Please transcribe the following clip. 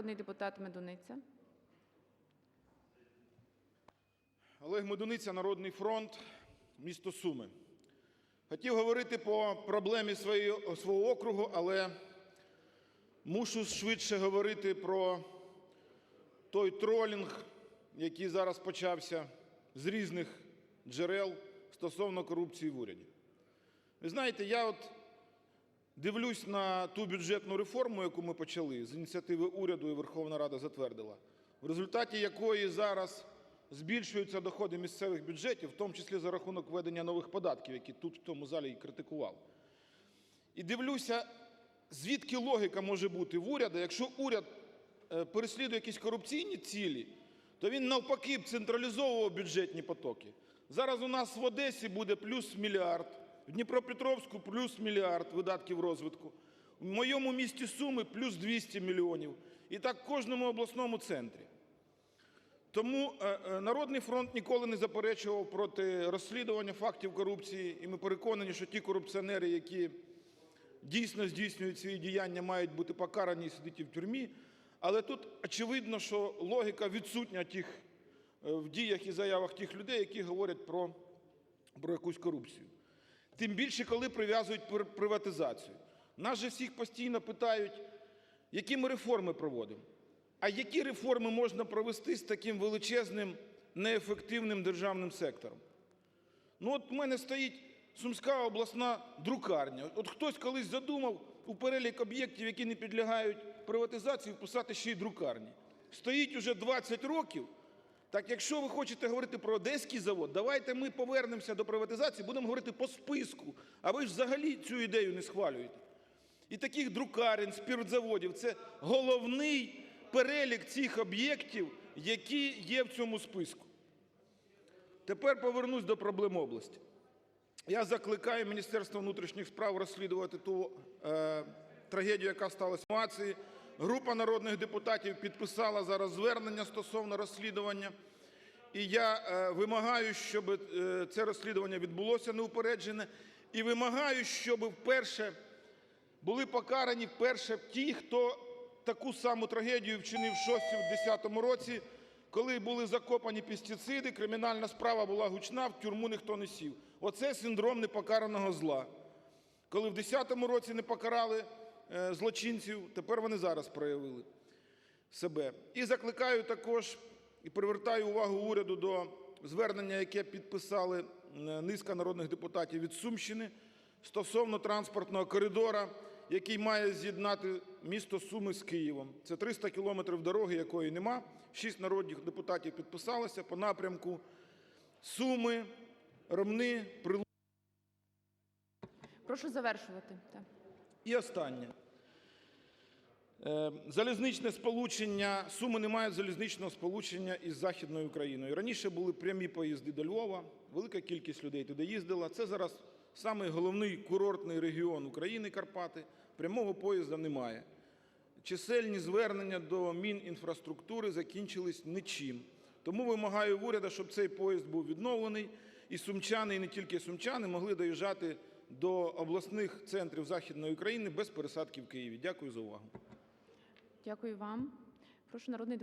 народний депутат Медуниця. Олег Медуниця, Народний фронт, місто Суми. Хотів говорити по проблемі свого округу, але мушу швидше говорити про той тролінг, який зараз почався з різних джерел стосовно корупції в уряді. Ви знаєте, я от дивлюсь на ту бюджетну реформу, яку ми почали з ініціативи уряду і Верховна Рада затвердила, в результаті якої зараз збільшуються доходи місцевих бюджетів, в тому числі за рахунок введення нових податків, які тут в тому залі і критикували. І дивлюся, звідки логіка може бути в уряду, якщо уряд е, переслідує якісь корупційні цілі, то він навпаки централізовував бюджетні потоки. Зараз у нас в Одесі буде плюс мільярд, в Дніпропетровську плюс мільярд видатків розвитку, в моєму місті Суми плюс 200 мільйонів. І так в кожному обласному центрі. Тому е, е, Народний фронт ніколи не заперечував проти розслідування фактів корупції, і ми переконані, що ті корупціонери, які дійсно здійснюють свої діяння, мають бути покарані і сидіти в тюрмі. Але тут очевидно, що логіка відсутня тих, е, в діях і заявах тих людей, які говорять про, про якусь корупцію. Тим більше, коли прив'язують приватизацію. Нас же всіх постійно питають, які ми реформи проводимо. А які реформи можна провести з таким величезним, неефективним державним сектором? Ну от у мене стоїть Сумська обласна друкарня. От хтось колись задумав у перелік об'єктів, які не підлягають приватизації, вписати ще й друкарні. Стоїть уже 20 років. Так якщо ви хочете говорити про Одеський завод, давайте ми повернемося до приватизації, будемо говорити по списку. А ви ж взагалі цю ідею не схвалюєте. І таких друкарень, спіртзаводів – це головний перелік цих об'єктів, які є в цьому списку. Тепер повернусь до проблем області. Я закликаю Міністерство внутрішніх справ розслідувати ту е, трагедію, яка сталася в ситуації. Група народних депутатів підписала зараз звернення стосовно розслідування. І я е, вимагаю, щоб е, це розслідування відбулося неупереджене. І вимагаю, щоб вперше були покарані вперше ті, хто таку саму трагедію вчинив в Шості в 10-му році, коли були закопані пестициди, кримінальна справа була гучна, в тюрму ніхто не сів. Оце синдром непокараного зла. Коли в 10-му році не покарали злочинців, тепер вони зараз проявили себе. І закликаю також і привертаю увагу уряду до звернення, яке підписали е, низка народних депутатів від Сумщини стосовно транспортного коридора, який має з'єднати місто Суми з Києвом. Це 300 кілометрів дороги, якої нема. Шість народних депутатів підписалося по напрямку Суми, Ромни, Прилуки. Прошу завершувати. І останнє. Е, Залізничне сполучення, Суми не мають залізничного сполучення із Західною Україною. Раніше були прямі поїзди до Львова, велика кількість людей туди їздила. Це зараз самий головний курортний регіон України, Карпати. Прямого поїзда немає. Чисельні звернення до Мінінфраструктури закінчились нічим. Тому вимагаю уряду, щоб цей поїзд був відновлений, і сумчани, і не тільки сумчани, могли доїжджати до обласних центрів Західної України без пересадки в Києві. Дякую за увагу. Дякую вам. Прошу народний.